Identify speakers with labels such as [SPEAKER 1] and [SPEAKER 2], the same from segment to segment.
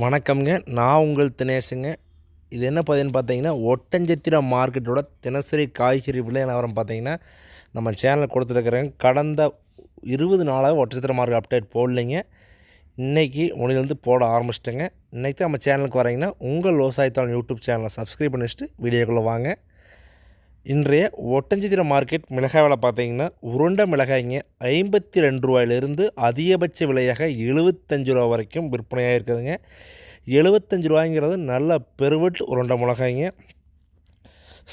[SPEAKER 1] வணக்கம்ங்க. நான் உங்கள் தினேஷுங்க. இது என்ன பதிவுன்னு பார்த்தீங்கன்னா ஒட்டஞ்சத்திரம் மார்க்கெட்டோட தினசரி காய்கறி விலை நிலவரம் பார்த்தீங்கன்னா நம்ம சேனலில் கொடுத்துருக்குறேங்க கடந்த இருபது நாளாக ஒட்டச்சத்திர மார்க்கெட் அப்டேட் போடலைங்க. இன்றைக்கி உனிலேருந்து போட ஆரம்பிச்சிட்டேங்க. இன்றைக்கி தான் நம்ம சேனலுக்கு வரீங்கன்னா உங்கள் விவசாயத்தாளன் யூடியூப் சேனலை சப்ஸ்கிரைப் பண்ணி வச்சுட்டு வீடியோக்குள்ளே வாங்க. இன்றைய ஒட்டஞ்சத்திரம் மார்க்கெட் மிளகாய் விலை பார்த்தீங்கன்னா உருண்டை மிளகாய்ங்க ஐம்பத்தி ரெண்டு ரூபாயிலிருந்து அதிகபட்ச விலையாக எழுபத்தஞ்சு ரூபா வரைக்கும் விற்பனையாக இருக்குதுங்க. எழுபத்தஞ்சு ரூபாய்ங்கிறது நல்ல பெருவெட்டு உருண்டை மிளகாய்ங்க.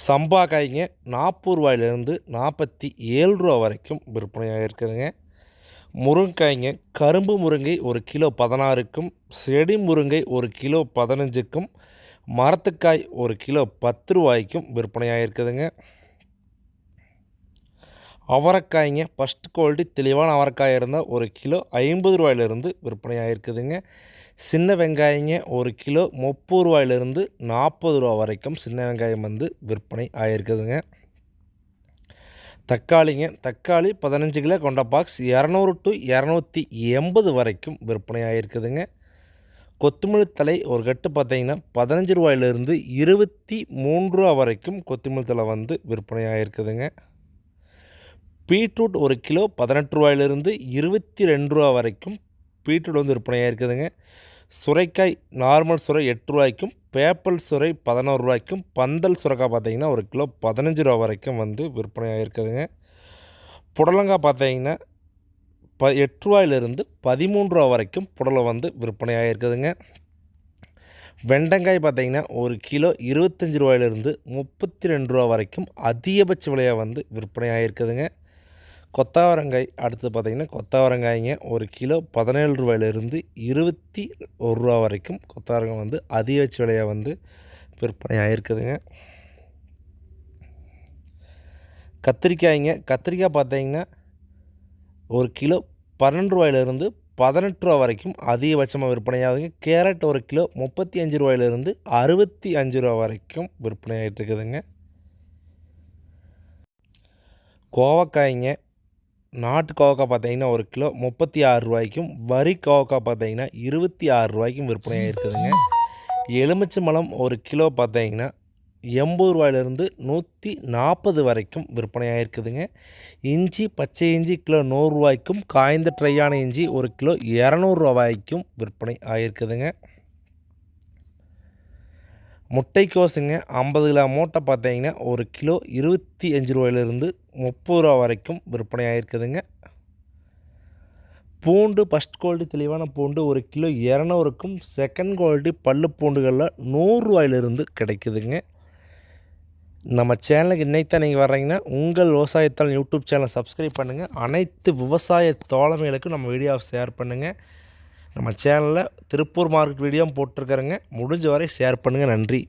[SPEAKER 1] சம்பா காய்ங்க நாற்பது ரூபாயிலிருந்து நாற்பத்தி ஏழு ரூபா வரைக்கும் விற்பனையாக இருக்குதுங்க. முருங்காய்ங்க கரும்பு முருங்கை ஒரு கிலோ பதினாறுக்கும் செடி முருங்கை ஒரு கிலோ பதினஞ்சுக்கும் மரத்துக்காய் ஒரு கிலோ பத்து ரூபாய்க்கும் விற்பனையாக இருக்குதுங்க அவரைக்காய்ங்க ஃபஸ்ட் குவாலிட்டி தெளிவான அவரைக்காய் இருந்தால் ஒரு கிலோ ஐம்பது ரூபாயிலிருந்து விற்பனையாக இருக்குதுங்க சின்ன வெங்காயங்க ஒரு கிலோ முப்பது ரூபாயிலிருந்து நாற்பது ரூபா வரைக்கும் சின்ன வெங்காயம் வந்து விற்பனை ஆகிருக்குதுங்க தக்காளிங்க தக்காளி பதினஞ்சு கிலோ கொண்ட பாக்ஸ் இரநூறு டு இரநூத்தி எண்பது வரைக்கும் விற்பனை ஆகிருக்குதுங்க கொத்தமல்லி தலை ஒரு கட்டு பார்த்தீங்கன்னா பதினஞ்சு ரூபாயிலிருந்து இருபத்தி மூன்று ரூபா வரைக்கும் கொத்தமல்லி தலை வந்து விற்பனை ஆகிருக்குதுங்க பீட்ரூட் ஒரு கிலோ பதினெட்டு ரூபாயிலிருந்து இருபத்தி ரெண்டு ரூபா வரைக்கும் பீட்ரூட் வந்து விற்பனையாக இருக்குதுங்க. சுரைக்காய் நார்மல் சுரை எட்டு ரூபாய்க்கும் பேப்பல் சுரை பதினோரு ரூபாய்க்கும் பந்தல் சுரைக்காய் பார்த்தீங்கன்னா ஒரு கிலோ பதினஞ்சு ரூபா வரைக்கும் வந்து விற்பனையாக இருக்குதுங்க. புடலங்காய் பார்த்தீங்கன்னா ப எட்டு ரூபாயிலிருந்து பதிமூன்று ரூபா வரைக்கும் புடலை வந்து விற்பனையாக இருக்குதுங்க வெண்டங்காய் பார்த்திங்கன்னா ஒரு கிலோ இருபத்தஞ்சி ரூபாயிலிருந்து முப்பத்தி ரெண்டு ரூபா வரைக்கும் அதிகபட்ச விலையாக வந்து விற்பனையாக இருக்குதுங்க கொத்தாவரங்காய் அடுத்து பார்த்திங்கன்னா கொத்தாவரங்காய்ங்க ஒரு கிலோ பதினேழு ரூபாயிலிருந்து இருபத்தி ஒரு ரூபா வரைக்கும் கொத்தாவரங்காய் வந்து அதிகபட்ச விலையாக வந்து விற்பனையாக இருக்குதுங்க கத்திரிக்காய்ங்க கத்திரிக்காய் பார்த்தீங்கன்னா ஒரு கிலோ பன்னெண்டு ரூபாயிலிருந்து பதினெட்டு ரூபா வரைக்கும் அதிகபட்சமாக விற்பனையாகுதுங்க. கேரட் ஒரு கிலோ முப்பத்தி அஞ்சு ரூபாயிலிருந்து அறுபத்தி அஞ்சு ரூபா வரைக்கும் விற்பனையாகிட்டு இருக்குதுங்க கோவக்காய்ங்க நாட்டு கோவக்காய் பார்த்தீங்கன்னா ஒரு கிலோ முப்பத்தி ஆறு ரூபாய்க்கும் வரி கோவக்காய் பார்த்தீங்கன்னா இருபத்தி ஆறு ரூபாய்க்கும் விற்பனையாக இருக்குதுங்க எலுமிச்சம்பழம் ஒரு கிலோ பார்த்தீங்கன்னா எண்பது ரூபாயிலிருந்து நூற்றி நாற்பது வரைக்கும் விற்பனையாக இருக்குதுங்க இஞ்சி பச்சை இஞ்சி கிலோ நூறுரூவாய்க்கும் காய்ந்த ட்ரையான இஞ்சி ஒரு கிலோ இரநூறுவாய்க்கும் விற்பனை ஆகிருக்குதுங்க முட்டைக்கோசுங்க ஐம்பது கிலோ மூட்டை பார்த்தீங்கன்னா ஒரு கிலோ இருபத்தி அஞ்சு ரூபாயிலிருந்து முப்பது ரூபா வரைக்கும் விற்பனை ஆகிருக்குதுங்க பூண்டு ஃபஸ்ட் குவாலிட்டி தெளிவான பூண்டு ஒரு கிலோ இரநூறுக்கும் செகண்ட் குவாலிட்டி பல்லு பூண்டுகளில் நூறுரூவாயிலிருந்து கிடைக்குதுங்க. நம்ம சேனலுக்கு இன்னைத்தான் நீங்கள் வர்றீங்கன்னா உங்கள் விவசாயத்தால் யூடியூப் சேனலை சப்ஸ்கிரைப் பண்ணுங்கள் அனைத்து விவசாய தோழமைகளுக்கும் நம்ம வீடியோவை ஷேர் பண்ணுங்கள் நம்ம சேனலில் திருப்பூர் மார்க்கெட் வீடியோ போட்டிருக்கிறேங்க. முடிஞ்ச வரை ஷேர் பண்ணுங்கள் நன்றி.